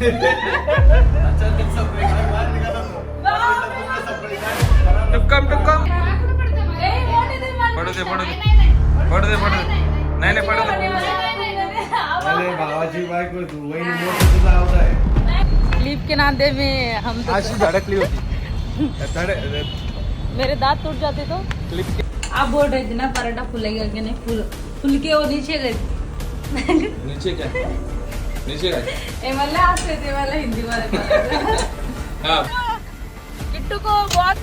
टुक्कम टुक्कम पडू दे पडू दे। पडू दे पडू दे। नाही नाही पडू दे। अरे भावाची बायको तू वहिनी मोठं तुझा आवाज़ आहे क्लिप के नाते में हम तो अशी धडकली होती मेरे दांत टूट जाते तो। क्लिप आप बोल रहे थे ना पराठा फूलेगा कि नहीं? फूल फुल के वो नीचे गए। नीचे काय? मला मला हिंदी. हा. किट्टू को बहुत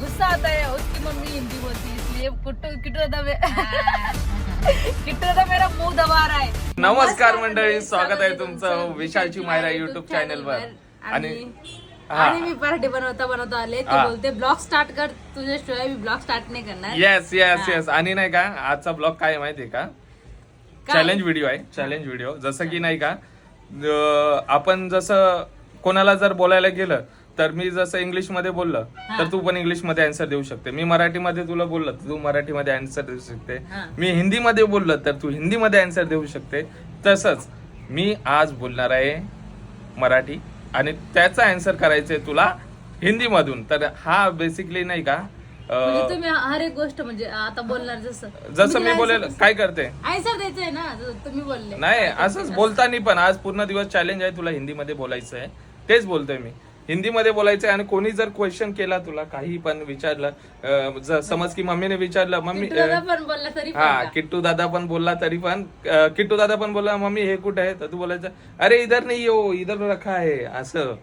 गुस्सा आता है उसकी मम्मी हिंदी बोलती है इसलिए कुट्टू किट्टू दादा में किट्टू दादा मेरा मुंह दबा रहा है। नमस्कार मंडळी स्वागत आहे तुमचं विशालची मायरा युट्यूब चॅनल वर. आणि हा. आणि मी पराठे बनवता बनवता आले ते हा. बोलते ब्लॉग स्टार्ट कर तुझ्याशिवाय मी ब्लॉग स्टार्ट नाही करणार. येस येस येस आणि नाही का आजचा ब्लॉग काय आहे माहितीये का? काय? चॅलेंज व्हिडिओ आहे चॅलेंज व्हिडिओ जसं की नाही का आपण जसं कोणाला जर बोलायला गेलं तर मी जसं इंग्लिशमध्ये बोललं तर तू पण इंग्लिशमध्ये आन्सर देऊ शकते. मी मराठीमध्ये तुला बोललं तर तू मराठीमध्ये आन्सर देऊ शकते. मी हिंदीमध्ये बोललं तर तू हिंदीमध्ये आन्सर देऊ शकते. तसंच मी आज बोलणार आहे मराठी आणि त्याचा आन्सर करायचंय तुला हिंदीमधून. तर हा बेसिकली नाही का म्हणजे तुम्ही हर एक गोष्ट म्हणजे आता बोलणार जसं. जसं मी बोलेल काय करते? आन्सर द्यायचंय ना जसं तुम्ही बोलले. नाही असंच बोलताना पण आज पूर्ण दिवस चॅलेंज आहे तुला हिंदीमध्ये बोलायचं आहे तेच बोलतोय मी. हिंदीमध्ये बोलायचं आणि कोणी जर क्वेश्चन केला तुला काही पण विचारलं अं, ज- समज की मम्मीने विचारलं मम्मी किट्टू दादा पण बोलला तरी पण हा का? किट्टू दादा पण बोलला तरी पण अं, किट्टू दादा पण बोलला मम्मी हे कुठे आहे? तर तू बोलायचं अरे इधर नाही येऊ इधर रखा आहे असं.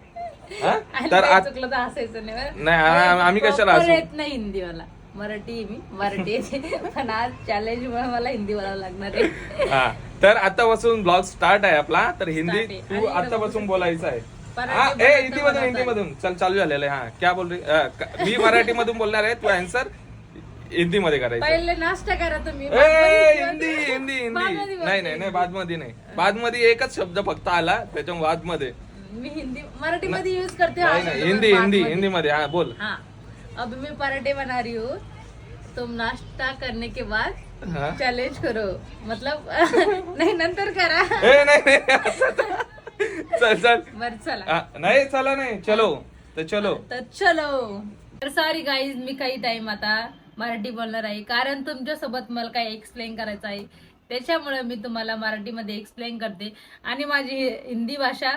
हा? तर काही आत- चुकलं तर हसायचं नाही बरं? नाही, आ- आम्ही कशाला Proper हसू? येत नाही हिंदीवाला मराठी आहे मी मराठी येते पण आज चॅलेंज मुळे मला हिंदी बोलावं लागणार आहे. हा. तर आतापासून ब्लॉग स्टार्ट आहे आपला. तर हिंदी Start आहे. तू आणि आतापासून बोलायचं. आहे. हा ए हिंदी मधून. हिंदी मधून चल चालू झालेलं आहे. हा क्या बोल रही अं, क- मी मराठी मधून बोलणार आहे तू आन्सर हिंदी मध्ये करायचं. पहिले नाश्ता करा तुम्ही. ए हिंदी हिंदी हिंदी. नाही नाही नाही बादमध्ये नाही. बादमध्ये एकच शब्द फक्त आला त्याच्या बादमध्ये. मी हिंदी मराठी मध्ये यूज करते नाही हा नाही शब्द हिंदी हिंदी. हिंदी मध्ये हा बोल. हाँ. अब मैं पराठे बना रही हूँ. तुम नाश्ता करने के बाद हा. चॅलेंज करो. मतलब नाही नंतर करा. ए नाही नाही असं- चल चल. बर चला. हा, नाही चला नाही चलो. तर चलो. तर चलो. तर सॉरी गाईज मी काही टाइम आता मराठी बोलणार आहे. कारण तुमच्यासोबत मला काही एक्सप्लेन करायचं आहे. त्याच्यामुळे मी तुम्हाला मराठीमध्ये एक्सप्लेन करते. आणि माझी हिंदी भाषा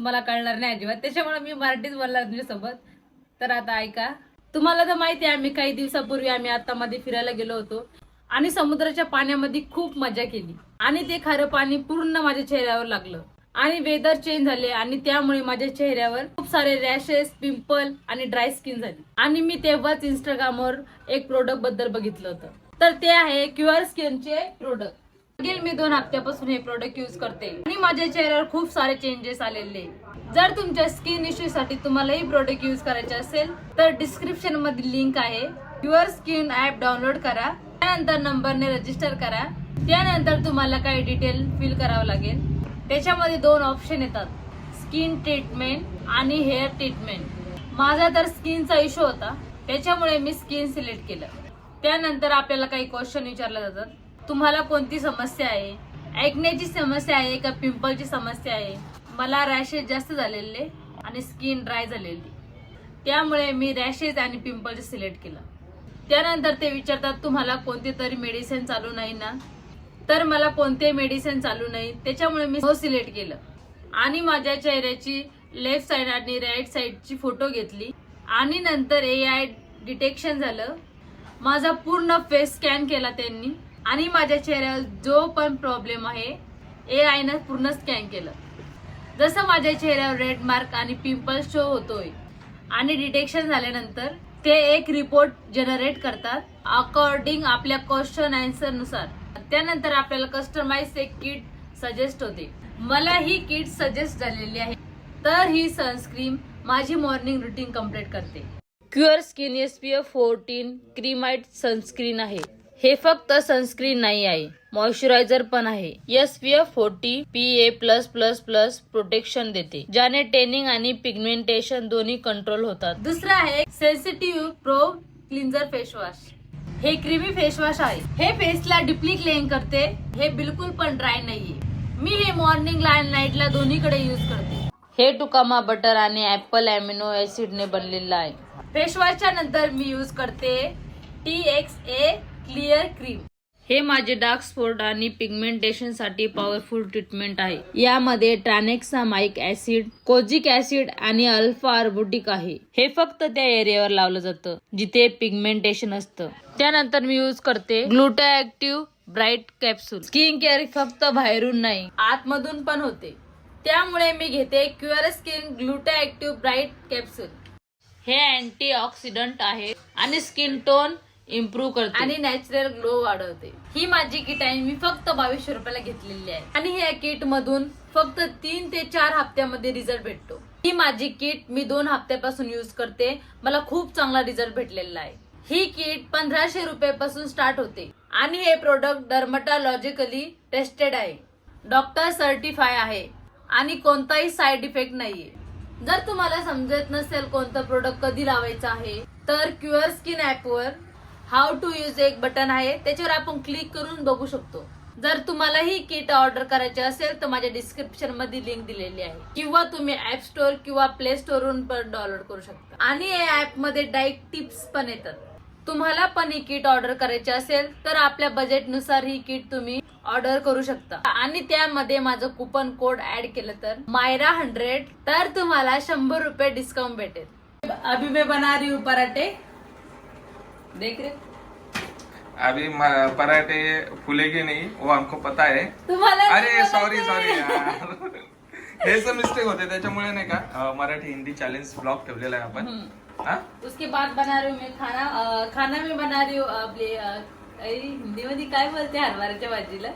तुम्हाला कळणार नाही अजिबात. त्याच्यामुळे मी मराठीच बोलणार तुमच्यासोबत. तर आता ऐका. तुम्हाला तर माहिती आहे आम्ही काही दिवसापूर्वी आम्ही आता मध्ये फिरायला गेलो होतो. आणि समुद्राच्या पाण्यामध्ये खूप मजा केली. आणि ते खारं पाणी पूर्ण माझ्या चेहऱ्यावर लागलं. आणि वेदर चेंज झाले आणि त्यामुळे माझ्या चेहऱ्यावर खूप सारे रॅशेस पिंपल आणि ड्राय स्किन झाली. आणि मी तेव्हाच इंस्टाग्रामवर एक प्रोडक्टबद्दल बघितलं होतं. तर ते आहे क्युअर स्किनचे प्रोडक्ट मी दोन हप्त्यापासून हे प्रोडक्ट यूज करते. आणि माझ्या चेहऱ्यावर खूप सारे चेंजेस आलेले. जर तुमच्या स्किन इश्यू साठी तुम्हाला हे प्रोडक्ट यूज करायचे असेल तर डिस्क्रिप्शनमध्ये लिंक आहे. युअर स्किन ऍप डाउनलोड करा. त्यानंतर नंबरने रजिस्टर करा. त्यानंतर तुम्हाला काही डिटेल फिल करावं लागेल. त्याच्यामध्ये दोन ऑप्शन येतात. स्किन ट्रीटमेंट आणि हेअर ट्रीटमेंट माझा तर स्किनचा इश्यू होता. त्याच्यामुळे मी स्किन सिलेक्ट केलं. त्यानंतर आपल्याला काही क्वेश्चन विचारले जातात. तुम्हाला कोणती समस्या आहे? ऐकण्याची समस्या आहे का पिंपलची समस्या आहे? मला रॅशेस जास्त झालेले आणि स्किन ड्राय झालेली. त्यामुळे मी रॅशेस आणि पिंपलचे सिलेक्ट केलं. त्यानंतर ते विचारतात तुम्हाला कोणते तरी मेडिसिन चालू नाही ना? तर मला कोणते मेडिसिन चालू नाही त्याच्यामुळे मी हो सिलेक्ट केलं. आणि माझ्या चेहऱ्याची लेफ्ट साईड आणि राईट साईडची फोटो घेतली. आणि नंतर ए आय डिटेक्शन झालं. माझा पूर्ण फेस स्कॅन केला त्यांनी. आणि माझ्या चेहऱ्यावर जो पण प्रॉब्लेम आहे ए आयनं पूर्ण स्कॅन केलं. जसं माझ्या चेहऱ्यावर रेड मार्क आणि पिंपल्स शो होतोय आणि डिटेक्शन झाल्यानंतर ते एक रिपोर्ट जनरेट करतात अकॉर्डिंग आपल्या क्वेश्चन आन्सरनुसार. त्यानंतर आपल्याला कस्टमाइज एक किट सजेस्ट होते. मला ही किट सजेस्ट झालेली आहे. तर ही सनस्क्रीन माझी मॉर्निंग रुटीन कंप्लीट करते. Cure skin S P F fourteen क्रीमाइट sunscreen आहे. हे फक्त सनस्क्रीन नाही आहे. मॉइश्चरायझर पण आहे. S P F forty P A plus plus plus protection देते. ज्याने टेनिंग आणि पिगमेंटेशन दोन्ही कंट्रोल होतात. दुसरं आहे sensitive pro cleanser face wash हे क्रीमी फेस वॉश आहे. हे फेसला डिपली क्लेन करते. हे बिलकुल पण ड्राय नाहीये. मी हे मॉर्निंगला आणि नाईटला दोन्हीकडे यूज करते. हे टुकामा बटर आणि ऍपल अॅमिनो ऍसिडने बनलेलं आहे. फेस वॉशच्या नंतर मी यूज करते T X A clear cream. हे माझे डार्क स्पॉट आणि पिगमेंटेशनसाठी पॉवरफुल ट्रीटमेंट आहे. यामध्ये ट्रानेक्सामाइक ऍसिड कोजिक ऍसिड आणि अल्फा आर्बोटिक आहे. हे फक्त त्या एरियावर लावलं जातं जिथे पिगमेंटेशन असतं. त्यानंतर मी यूज करते gluta active bright capsule. Skin care फक्त बाहेरून नाही आतमधून पण होते. त्यामुळे मी घेते cure skin gluta active bright capsule. हे अँटी ऑक्सिडंट आहे आणि स्किन टोन इम्प्रूव्ह करते. आणि नॅचरल ग्लो वाढवते. ही माझी किट आहे. मी फक्त बावीसशे रुपयाला घेतलेली आहे. आणि ह्या किट मधून फक्त तीन ते चार हप्त्यामध्ये रिझल्ट भेटतो. ही माझी किट मी दोन हप्त्यापासून युज करते. मला खूप चांगला रिझल्ट भेटलेला आहे. ही किट पंधराशे रुपयापासून स्टार्ट होते. आणि हे प्रोडक्ट डर्मटॉलॉजिकली टेस्टेड आहे. डॉक्टर सर्टिफाय आहे. आणि कोणताही साइड इफेक्ट नाहीये. जर तुम्हाला समजत नसेल कोणतं प्रोडक्ट कधी लावायचं आहे तर क्युअर स्किन ऍपवर हाऊ टू यूज एक बटन आहे. त्याच्यावर आपण क्लिक करून बघू शकतो. जर तुम्हाला ही किट ऑर्डर करायची असेल तर माझ्या डिस्क्रिप्शनमध्ये लिंक दिलेली आहे. किंवा तुम्ही ऍप स्टोअर किंवा प्ले स्टोअर वरून पण डाउनलोड करू शकता. आणि या ऍपमध्ये डायरेक्ट टिप्स पण येतात. तुम्हाला पण ही किट ऑर्डर करायची असेल तर आपल्या बजेटनुसार ही किट तुम्ही ऑर्डर करू शकता. आणि त्यामध्ये माझं कुपन कोड ऍड केलं तर मायरा हंड्रेड तर तुम्हाला शंभर रुपये डिस्काउंट भेटेल. अभी मैं बना रही हूँ पराठे देख रे. अभी पराठे फुलेगे नहीं वो हमको पता है. अरे सॉरी सॉरी. हेच मिस्टेक होते त्याच्यामुळे नाही का मराठी हिंदी चॅलेंज ब्लॉग ठेवलेला आहे आपण. उसके बाद बना रही हूँ मैं खाना अं, खाना में बना रही हूँ आपले अं, अरे, हिंदीमध्ये काय बोलते हरभऱ्याच्या भाजीला?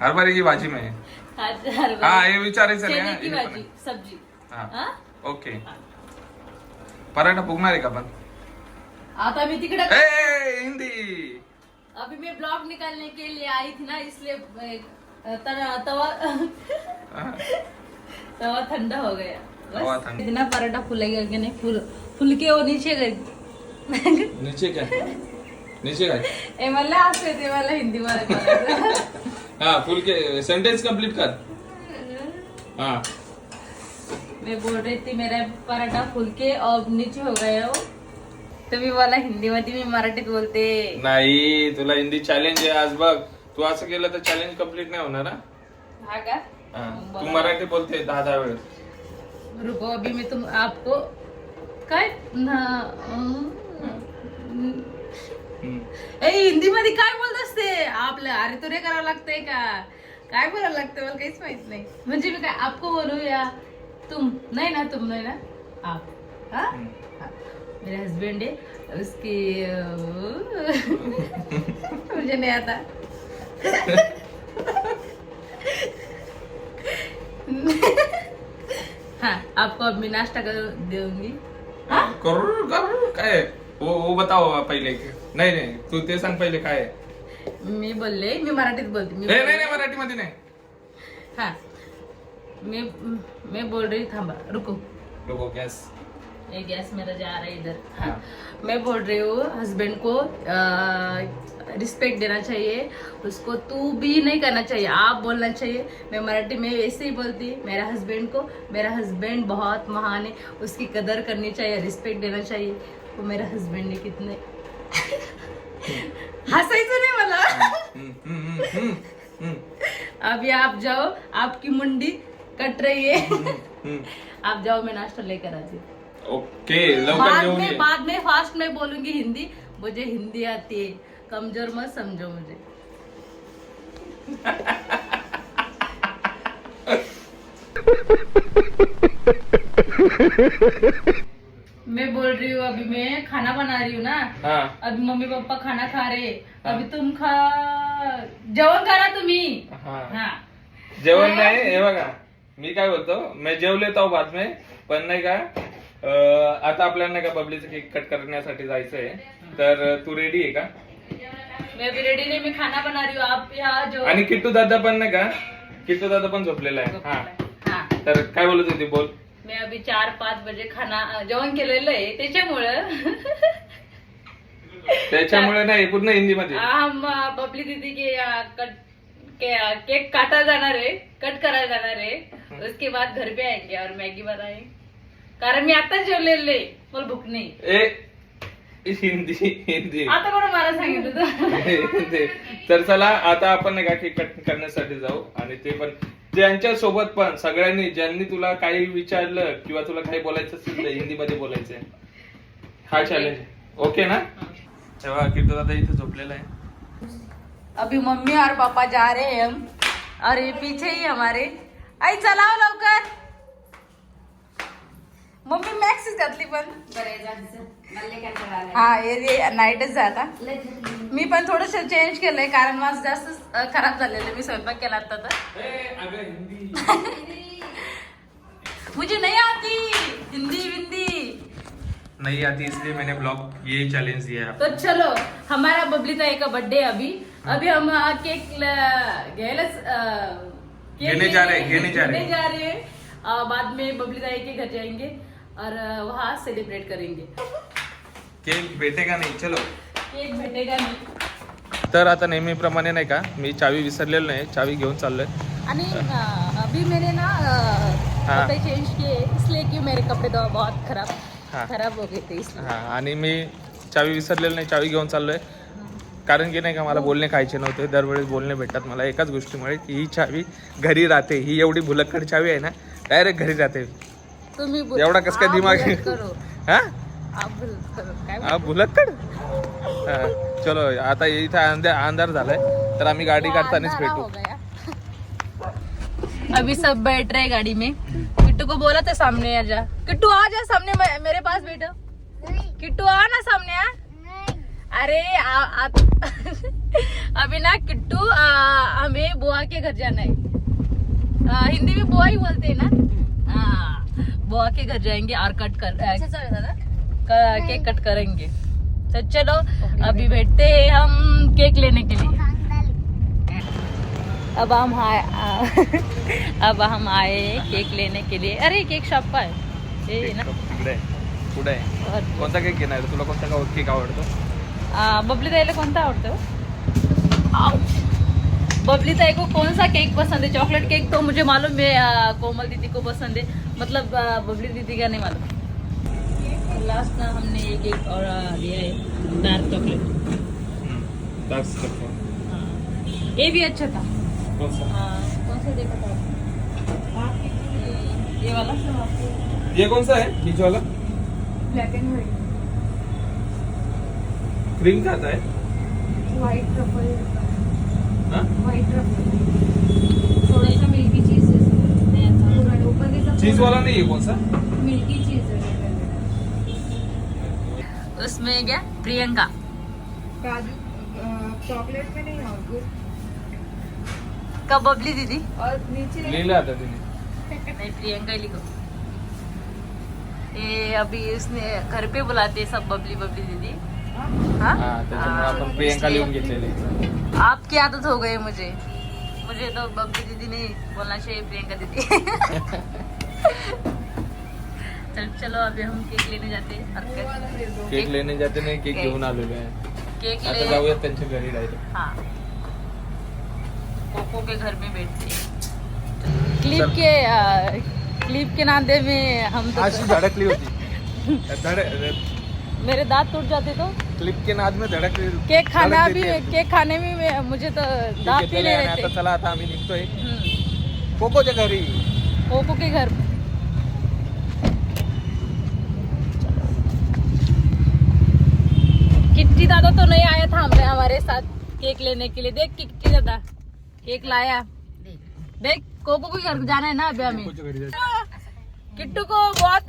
हरभऱ्याची भाजी में. हा हरभरा हे विचारायचं नाही? भाजी सब्जी? ओके. पराठा फुगणार आहे का पण? आता मी तिकडे ए, हिंदी। अभी मैं ब्लॉग निकालने के लिए आई थी ना इसलिए अ, तना- तवा तवा ठंडा हो गया। तवा बस ठंडा. इतना पराठा फूलेगा कि नहीं फूल फुल के वो नीचे गई नीचे काय नीचे काय ए मला असते ते मला हिंदी मध्ये बोलायचं. हा फुल के सेंटेन्स कंप्लीट कर। हा। मैं बोल रही थी मेरा पराठा फूल के और नीचे हो गया वो। तुम्ही मला हिंदी मध्ये मी मराठीत बोलते. नाही तुला हिंदी चॅलेंज आहे आज बघ. तू असं केलं तर चॅलेंज कंप्लीट नाही होणार हा? हा का? हा. तू मराठी बोलते दहा दहा वेळेस. रुको अभी मैं तुम आपको काय? ना- हम्म. ए हिंदी मध्ये काय बोलत असते? आपलं अरे तुरे करावं लागतंय का? काय बोलायला लागतं मला काहीच माहीत नाही. म्हणजे मी काय आपको बोलू या तुम नाही ना तुम नाही ना? आप. हा? हम्म. हाँ, मेरे हस्बैंड है उसकी मुझे नहीं आता। हाँ आपको अब मैं नाश्ता कर दूँगी। हाँ करू करू काय वो वो बताओ पहिले नाही नाही तू ते सांग पहिले काय आहे. मी बोलले मी मराठीत बोलते मी ए, नाही नाही मराठीमध्ये नाही. हाँ मैं मैं बोल रही थांबा रुको. Logo gas. ये गैस मेरा जा रहा है इधर। हाँ. मैं बोल रही हूँ हस्बैंड को रिस्पेक्ट देना चाहिए। उसको तू भी नहीं करना चाहिए आप बोलना चाहिए। मैं मराठी में ऐसे ही बोलती मेरा हस्बैंड को मेरा हस्बैंड बहुत महान है उसकी कदर करनी चाहिए रिस्पेक्ट देना चाहिए। वो मेरा हस्बैंड है कितने हंसायचं नाही मला हम्म, हम्म, हम्म, अभी आप जाओ आपकी मुंडी कट रही है. आप जाओ मैं नाश्ता लेकर आती हूँ। ओके लवकर बाद में ये. बाद में फास्ट में बोलूंगी हिंदी। मुझे हिंदी आती है। कमजोर मत समझो मुझे। मैं बोल रही हूँ अभी मैं खाना बना रही हूँ ना। हा। अभी मम्मी पापा खाना खा रहे अभी तुम खा जेवण करा तुम्ही। हा। हा। जेवण नाही हे बघा मी काय बोलतो मैं जेव लेता हूँ बाद में पण नाही का आता आपल्याला का बबलीचं केक कट करण्यासाठी जायचंय. तर तू रेडी आहे का? मैं अभी रेडी नहीं मैं खाना बना रही हूँ. आप यहाँ जो आणि किट्टू दादा पण नाही का? किट्टू दादा पण झोपलेला आहे. हा. हा. तर काय बोलत होती बोल. मी अभी चार पाच बजे खाना अं, जेवण केलेलं आहे. त्याच्यामुळं त्याच्यामुळे नाही पूर्ण हिंदीमध्ये. हम अं, बबली दीदी के अं, कट के- केक काटा जाणार आहे. कट करायला जाणार आहे. उसके बाद घर पे आएंगे और मॅगी बनाए कारण मी आता जेवलेले. मला भूक नाही. ए हिंदी हिंदी. आता कोण मला सांगितलं? हिंदी. तर चला आता आपण नाही का केक कट करण्यासाठी जाऊ. आणि ते पण ज्यांच्या सोबत पण सगळ्यांनी ज्यांनी तुला काही विचारलं किंवा तुला काही बोलायचं असेल तर हिंदीमध्ये बोलायचंय हा चॅलेंज ओके ना? तेव्हा किट्टू दादा इथे झोपलेला आहे. अभी मम्मी और पापा जा रहे हैं हम। और ये पीछे ही हमारे। आई चलाव लवकर। मम्मी मॅक्सिस घातली पण. हा हे नाईटच आता मी. पण थोडस चेंज केलंय कारण माझं जास्त खराब झालेलं मी स्वयंपाक केला आता तर. मुझे नहीं आती. हिंदी विंदी नहीं आती इसलिए मैंने ब्लॉग ये चैलेंज दिया है तो चलो हमारा बबली ताई का बर्थडे अभी. अभी हम अ, केक घ्यायला घेने जा रहे हैं, घेने जा रहे. हैं। जा रहे बाद में बबली ताई के घर जाएँगे. और वहाँ सेलिब्रेट करेंगे। केक भेटेगा नहीं चलो। केक भेटेगा नहीं। तर आता नेहमीप्रमाणे नाही का मी चावी विसरलेलो नाही चावी घेऊन चाललोय. आणि अ, अभी मैंने ना अ, हाँ। कपड़े चेंज किए इसलिए कि मेरे कपड़े तो बहुत खराब हाँ। खराब हो गए थे इसलिए। हा आणि मी चावी विसरलेलो नाही चावी घेऊन चाललोय. कारण की नाही का मला बोलणे खायचे नव्हते दरवेळेस बोलणे भेटतात मला एकाच गोष्टीमुळे की ही चावी घरी राहते ही एवढी भुलक्कड चावी आहे ना डायरेक्ट घरी राहते. तुम्ही बोल- एवढा कसं काय दिमाग- करो. हा? आप बुलट करो. काय हा भुलक्कड हा, चलो आता इथं अंधार अंधार झालाय. तर आम्ही गाडी काढतानाच अंधारा भेटू. हो गया। अभी सब बैठ रहे गाड़ी में. किट्टू को बोला था सामने आ जा. किट्टू आ जा सामने मे- मेरे पास बैठो. किट्टू आ ना सामने आ. अरे आ, आ, अभी ना किट्टू आ, हमें बुआ के घर जाना है. आ, हिंदी में बुआ ही बोलते हैं ना? हाँ, बुआ के घर जाएंगे और कट कर केक कट करेंगे। तो चलो अभी बैठते हैं हम केक लेने के लिए। अब हम आए अब हम आए केक लेने के लिए। अरे केक शॉप का है। ये ना? आहे. पुढे आहे कोणता केक घेणार तुला कोणता केक आवडतो? बबली ताई को कौन सा आवड़ता? है। बबली ताई को कौन सा केक पसंद है? चॉकलेट केक तो मुझे मालूम है कोमल दीदी को पसंद है। मतलब आ, बबली दीदी का नहीं मालूम। लास्ट ना हमने ये केक और आ, लिया है डार्क चॉकलेट हाँ। ये भी अच्छा था। हाँ, कौन सा देखा था? ये- ये वाला। ये कौन सा है? बीच वाला? ब्लॅक अँड व्हाईट क्रीम का आता है? व्हाईट ट्रफल हाँ? व्हाईट ट्रफल थोड़ा सा मिल्की चीज़ ऊपर त्याचा चीज़ वाला नहीं है कौन सा? मिल्की चीज़ उसमें क्या? प्रियंका। काजू चॉकलेट में नहीं और का बबली दीदी? और नीचे ले आता तिने नहीं प्रियंका ही लिखो। ये अभी उसने घर पे बुलाते सब बबली बबली दीदी। हाँ? हा? हाँ, प्रियंका इसलिए लिहून आपकी आदत हो गई मुझे। मुझे तो बबली दीदी नहीं बोलना चाहिए प्रियंका दीदी। चल चलो अभी हम केक लेने जाते हैं। केक- केक लेने जाते नाही केक केक. घेऊन आलेलो आहे केक आता ले जाऊयात त्यांच्या घरी डायरेक्ट हाँ। कोको के घर में बैठते हैं। क्लिप के क्लिप के नाते में हम तो अशी धडकली होती। धड मेरे दांत टूट जाते तो? क्लिप के नाद में धडकली केक खाना धडक भी हैं. केक खाने में मैं- मुझे तो दांत भी आहे आणि आता रहते। चला आता आम्ही निघतोय हम्म, कोकोच्या घरी कोको के घर किट्टी दादा तो नहीं आया था हमने हमारे साथ केक लेने के लिए। देख किट्टी दादा केक लाया। देख कोको के घर जाना है ना अभी हमें। किट्टू को बहुत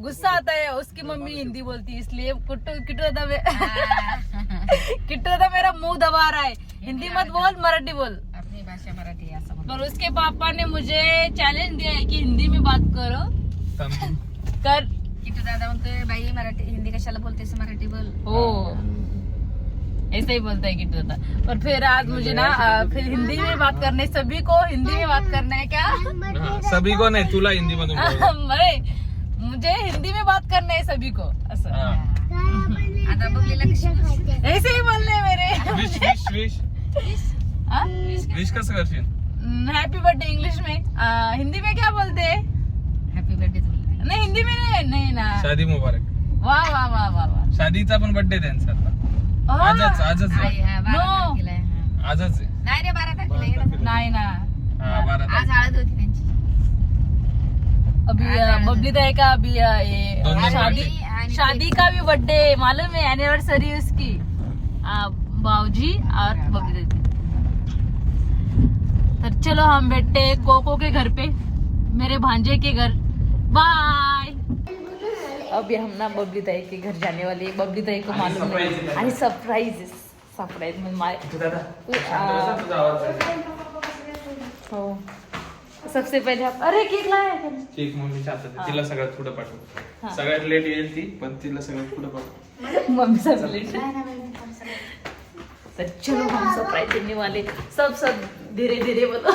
गुस्सा आता है। उसकी मम्मी हिंदी बोलती है इसलिए किट्टू किट्टू दादा मे- किट्टू दादा मेरा मुँह दबा रहा है। हिंदी मत बोल मराठी बोल। अपनी भाषा मराठी पर उसके पापा ने मुझे चैलेंज दिया है कि हिंदी में बात करो। कर। किटू दादा म्हणतोय बाई मराठी हिंदी कशाला बोलतेस मराठी बोल। हो ऐसे ही बोलता है किट्टू दादा पर फिर आज मुझे ना फिर हिंदी में बात करने सभी को हिंदी में बात करना है क्या? सभी को नाही तुला हिंदी मधून मुझे हिंदी में बात करना है सभी को। असं हा. आता बघलेला कशी ऐसे ही बोलने हैं मेरे। Wish wish wish. विश कसं करशील? हैप्पी बर्थडे इंग्लिश में। आ, हिंदी में क्या बोलते हैं? हॅपी बर्थडे नहीं हिंदी में नहीं नहीं ना। शादी मुबारक। वाह वाह वाह वाह वाह। शादीचा पण बर्थडे त्यांचा आता. आजच आजच आहे. आई, हा, बारा No. तारखेला आहे, हा. आजच आहे. नाही रे बारा तारखेला येडा. नहीं ना. हा बारा आज तारीख. हळद होती त्यांची. अभी अ, बबली दाई का अभी अ, ये दोन दिन शादी शादी का भी बर्थडे मालूम है एनिवर्सरी उसकी. आ, बाऊजी और बबली तो चलो हम बैठते हैं कोको के घर पे मेरे भांजे के घर। बाय अभी हम ना बबली ताई के घर जाने वाले। बबली ताई को मालूम है। आणि सरप्राईज सरप्राईज म्हणजे माय हो सबसे पहले आप अरे केक लाया? केक मम्मीच्या हातात. तिला सगळ्यात पुढे पाठव। सगळ्यात लेट येईल ती पण तिला सगळ्यात पुढे पाठव. मम्मी सब लेट तो चलो हम सरप्राइज देने वाले। सब सब धीरे धीरे बोलो।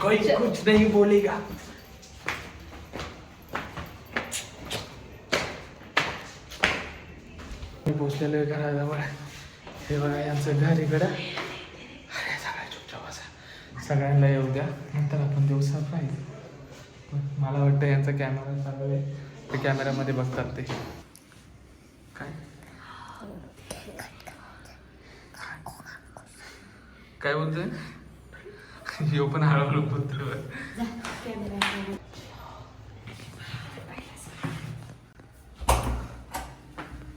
कोई कुछ नहीं बोलेगा मी पोचलेलो आहे घराजवळ. हे बघा यांचं घर इकडं. अरे सगळ्या चुपचाप असा सगळ्यांना येऊ द्या. नंतर आपण देऊ सरप्राईज मला वाटतं यांचा कॅमेरा चालू आहे. ते कॅमेऱ्यामध्ये बघतात ते. काय? काय बोलतोय? यो पण हळूहळू बोलतो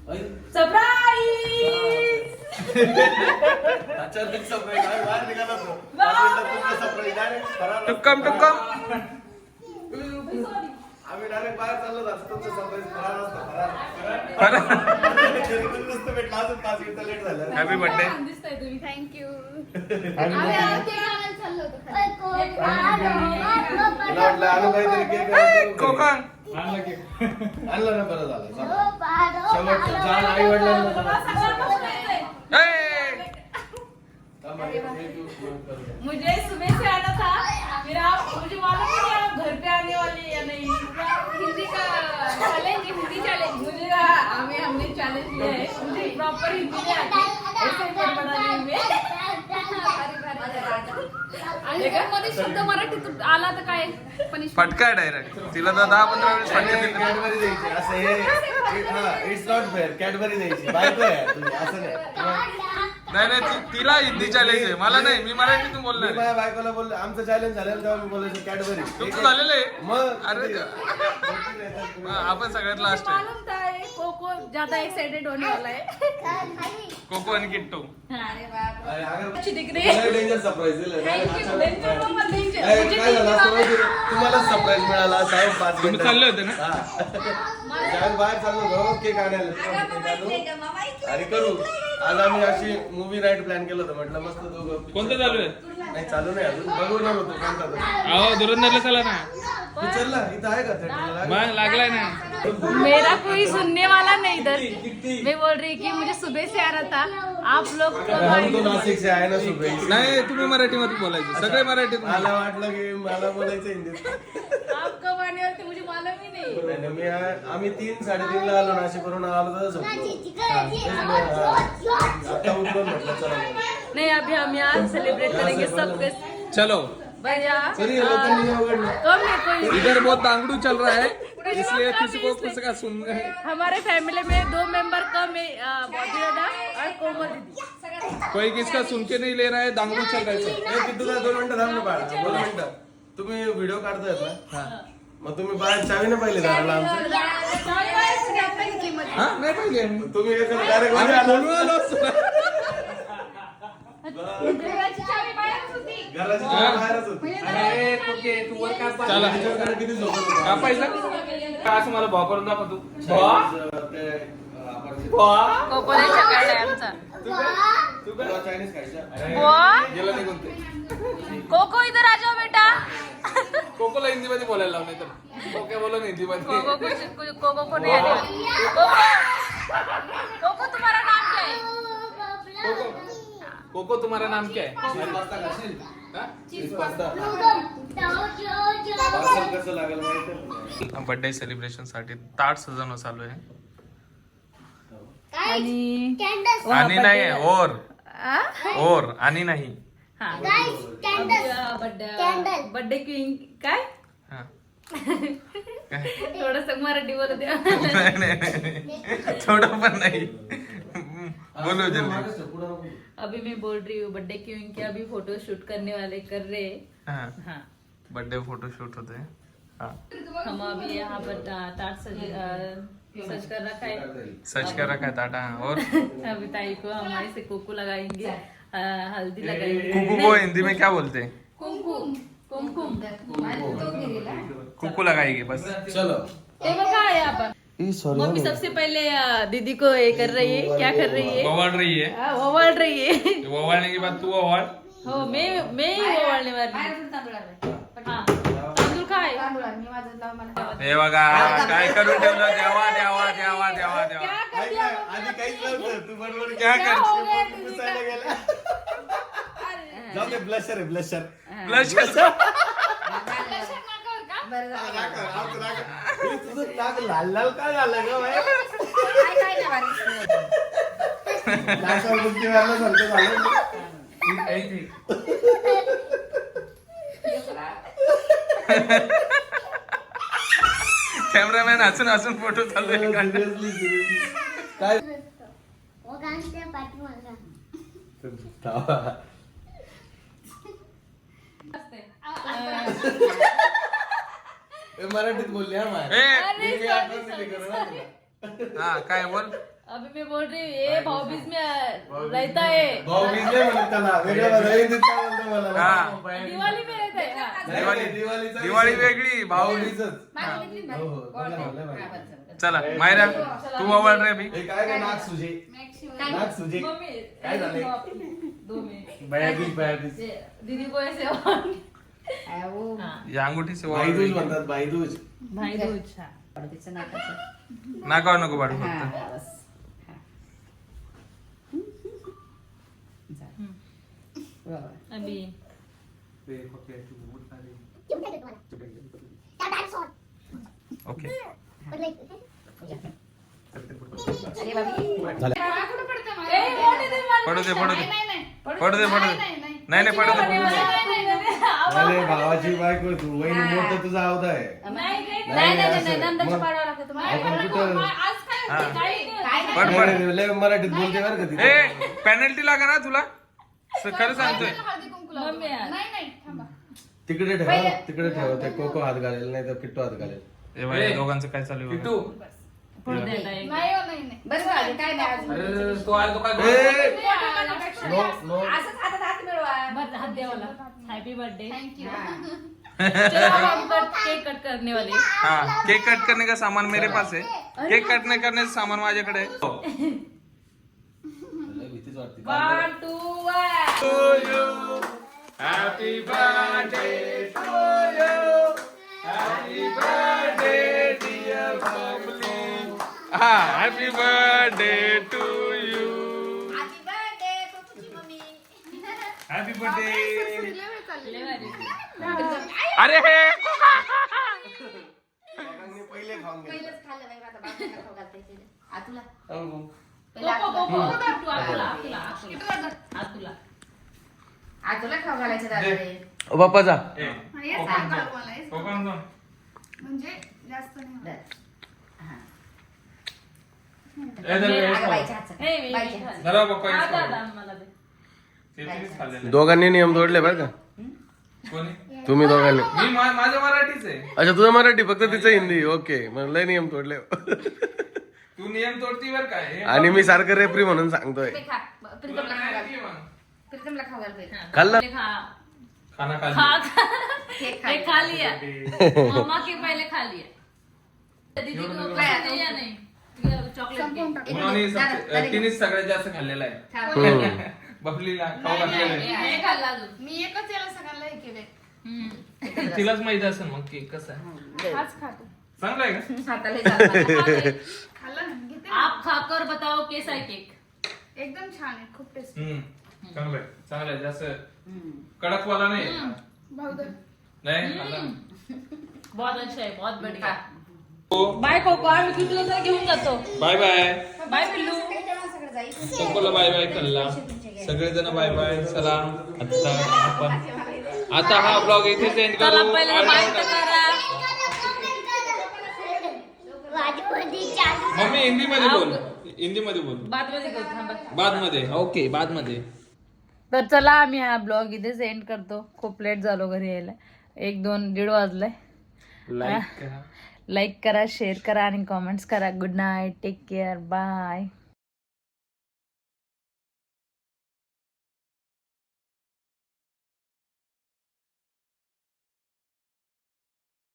Oi. अचानक सफाई काय बाहेर निघाला तो पाच मिनिटात तुमचं फरार. टुक्कम टुक्कम आम्ही डायरेक्ट बाहेर चाललो जातो तुमचं सफाई फरार असतं, फरार. नुसतं भेटला अजून पाच मिनिटं लेट झालं हॅपी बर्थडे दिसताय तुम्ही थँक्यू कोकण आणला केक आणलं ना बरं झालं चला. शेवटचं जाण आई वडिलांना थांबा, एक दिवस करू द्या. मुझे सुबह से आना था। फिर आप मुझे मालूम नहीं आप घर पे आने वाले या नहीं। हिंदी का चॅलेंज हिंदी चॅलेंज मुझे हमें हमने चैलेंज लिया है। मुझे प्रॉपर हिंदी नहीं आती ऐसे ही बड़ा रही मैं मध्ये शब्द मराठीत आला तर काय? पण फटका डायरेक्ट तिला तर दहा पंधरा वेळेस फटका कॅडबरी द्यायची. असं हे इट्स नॉट फेअर कॅडबरी द्यायची. बायको आहे तुझी असं नाही. नाही नाही ती- तिला हिंदी चॅलेंज आहे. मला नाही मी मराठीतून बोलणार मी आहे. माझ्या बायकोला बोललो आमचं चॅलेंज झालेलं तेव्हा मी बोलायचो कॅडबरी तुमचं झालेलं आहे? मग अरे मग आपण सगळ्यात लास्ट आहे. मालूम था ये कोको ज्यादा एक्साइटेड होने वाला है। कोको आणि किट्टू. अरे, अगर- अच्छी दिख रही है। डेंजर सरप्राईज दिलं ना. डेंजर काय मुझे काय झालं असं माहिती टीवी आहे? तुम्हाला सरप्राईज मिळाला साहेब पाच तुम्ही मिनिटं. चालले होते ना? हा. ज्यावेळेस बाहेर चाललो होतो केक आणायला आणू आणि करू. आज आम्ही अशी मूवी नाईट प्लॅन केलं होतं. म्हटलं मस्त दोघं कोणतं चालू आहे? नाही चालू नाही अजून. बघणार होतो कोणता तो. अहो धुरंधरला चला ना. पिक्चरला इथं आहे का मग लागलाय ना. मेरा कोई सुनने वाला मैं बोल रही कि मुझे सुबह से आना था। आप लोग कब हम तो आएंगे नाशिक से आहे ना सुबह. नाही तुम्ही मराठीमध्ये बोलायचं. सगळे मराठीत मला वाटलं की मला बोलायचं हिंदीत. आप कब आने वाले थे मुझे मालूम ही नहीं. नाही, नाही, मी आ- आम्ही तीन आलो नाशिकवरून आलो तर झोपलो. आता उठलो म्हटलं चला. मग. नहीं अभी हम यहाँ सेलिब्रेट करेंगे सबके चलो. भैया कम है कोई इधर बहुत दांगड़ू चल रहा है इसलिए किसी को कुछ का सुन हमारे फैमिली में दो मेंबर कम है बॉबी दादा और कोमल दीदी। कोई किसका सुन के नहीं ले रहा है दांगड़ू चल रहा है की तुला दोन मिनिटं थांब ना बाळा दोन मिनिटं। तुम्ही व्हिडिओ काढतायत ना मग तुम्ही बाहेर चावी ना पाहिली दाराला आमच्या हा नाही पाहिले तुम्ही डायरेक्ट बोलून आलो. असतो. घराची चावी बाहेरच होती. चला. तिच्याकडे किती झोपत होतो. कापायचं का असं मला भाव? करून दाखव तू ते, आपण कोकोने चकाडलाय आमचा. तुला चायनीज खायचं बुआ गेला निघून ते कोको इधर आ जाओ बेटा. कोकोला हिंदी मध्ये बोलायला लाव नाही तर. कोक्या बोला हिंदी मध्ये कोको कुछ कुछ कोको को नहीं आने वाली कोको कोको तुम्हारा नाम क्या? है कोको कोको तुम्हारा नाम क्या? है पास्ता खाशील हा? चीज पास्ता पार्सल कसं लागेल माहिती आहे? बर्थडे सेलिब्रेशनसाठी ताट सजवणं चालू आहे. आणि आणि नाही और और आणि नाही. हा. बर्थडे बर्थडे क्वीन काय? हा. थोडस मराठी बोलत. थोडं पण नाही. बोलो जल्दी। अभी मैं बोल रही हूँ बर्थडे क्वीन के अभी फ़ोटो शूट करने वाले कर रहे? हैं। हाँ। हाँ बर्थडे फ़ोटो शूट होते हैं। हाँ। हम अभी यहाँ पर ताट सज सज कर रखा है। सच कर रखा है टाटा और? अभी ताई को हमारे से कुकू लगाएँगे हल्दी लगाएँगे। कुकू को हिंदी में क्या बोलते हैं? कुमकुम कुमकुम कुकू। लगाएगी बस। चलो। ये बघा यहाँ पर। मम्मी सबसे पहले दीदी को ये कर रही है क्या कर रही है? ओवाळ रही है। हाँ, ओवाळ रही है। ओवाळने के बाद तू ओवाळ हो मैं मैं ही ओवाळने वाली हूँ. हाँ। काय हे बघा काय करून ठेवलं? देवा देवा देवा देवा देवा? आधी काहीच नव्हतं तू बरोबर क्या कर पुसायला गेला. जाऊ दे ब्लशर आहे ब्लशर ब्लश तुझं नाक लाल लाल काय झालं ग बाई? नाकावर बुक्की मारल्यासारखं झालं. कॅमेरामॅन हसून हसून फोटो चालू आहे. Seriously, seriously. काय? थांबा. मराठीत बोलली हा माय. ए, मी आठवण दिली करू ना तुला. हा काय बोल? अभी मैं बोल रही हूँ ये भाऊबीज में रहता है. भाऊ भिजले म्हणत त्याला वेगळं बघा, हिंदीत काय म्हणतो मला. हा. दिवाली में रहता है हाँ. नाही, नाही, दिवाळीचा दिवाळी विषय. वेगळी भाऊ भाऊबीजच. हो, हो, बोला, बोला, बोला. चला मायरा तू ओवाळ रे मी हे काय ग, नाक सुजे? नाक सुजे. मम्मी काय झाले? दो मिनट. दीदी को ऐसे. या अंगुठी से ओवाळ भाईदूज. म्हणतात भाईदूज. भाई दूज हाँ. नाकावर नको पाडू फक्त. अभी. ओके. पडू दे पडू दे. पडू दे पडू दे. नाही नाही पडू दे पडू दे. अरे भावाची बायको तू. वहिनी मोठं तुझा आवदा आहे. नाही, नाही, नाही, पाडवा लागते तुम्हाला. आपण कुठं हा. नाही. नाही, लय मराठीत बोलते बरं का ती. ए पेनल्टी लागा ना तुला. स- खरं सांगतोय. मम्मी. तिकडे ठेवा तिकडे ठेवा. ते कोको हात घालेल नाही तर किट्टू हात घालेल. ए बाई, या दोघांचं काय चालू आहे बघा. पडू दे आता एक. ए, नो नो. बरं, हात द्या मला. हॅपी बर्थडे चलो अब हम कट केक कट करने वाले हैं. केक कट करने का सामान मेरे पास है केक कटने करने का सामान माझ्याकडे आहे. लय भीतीच वाटते One, two, one. Happy birthday. Happy birthday to you happy birthday. अरे हे. पहिले खाऊन. तू आतुला, आतुला, आतुला. आतुला. तुला. खाऊ घालायचं दादा रे. ओ बाप्पाचा ए, कोकण दोन. दर. ए, जरा वेळ अगं खाऊ. बाईच्या हातचं. मी- बाईच्या हातचं. जरा पप्पा हा, इथे दादा, खाऊ. मला दे. ते तुम्हीच खाल्लेलं आहे. दोघांनी नियम तोडले बरं का कोणी तुम्ही दोघांनी मी मा- माझं मराठीच आहे अच्छा तुझं मराठी फक्त तिचं हिंदी ओके मग लय नियम तोडले तू नियम तोडती बर काय हे आणि मी सारखं रेफरी म्हणून सांगतोय ते खा. तुला प्रीतमला खाऊ काय घाल. माहिती मग? प्रीतमला खाऊ घाल पहिले. खाल्लं पहले खा खाना खा खाली केक खा. ये खा लिया मम्मा के पहले खा लिया दीदी को या नहीं उन्होंने तिनेच सगळ्यात जास्त खाल्लेला आहे. बबलीला खाऊ घातलेलं आहे. हे खाल्ला अजून. मी एकच याला सगळ्यांना हे केलंय. हम्म. तिलाच माहीत असेल मग केक कसा आहे. हाच खातो. चांगला आहे का? हाताला जात नाही. खा ले. खाल्ला ना घेते. आप खाकर बताओ कैसा है केक. एकदम छान आहे खूप टेस्ट हम्म. चांगलं आहे चांगलं आहे जास्त हम्म. कडक वाला नाही भाऊ. बहुत अच्छा है बहुत बढ़िया. हो. बाय कोको आम्ही घेऊन जातो. Bye bye. बाय पिल्लू. पप्पाला बाय बाय कल्ला. सगळेजण बाय बाय. चला आता आपण आता हा ब्लॉग इथे एंड चला करू. मम्मी हिंदी मध्ये बोल. हिंदी मध्ये बोल बादमध्ये ओके बादमध्ये तर चला आम्ही हा ब्लॉग इथेच एंड करतो. खूप लेट झालो घरी यायला. एक दोन दीड वाजलाय लाईक करा. लाईक करा शेअर करा आणि कॉमेंट्स करा. Good night take care bye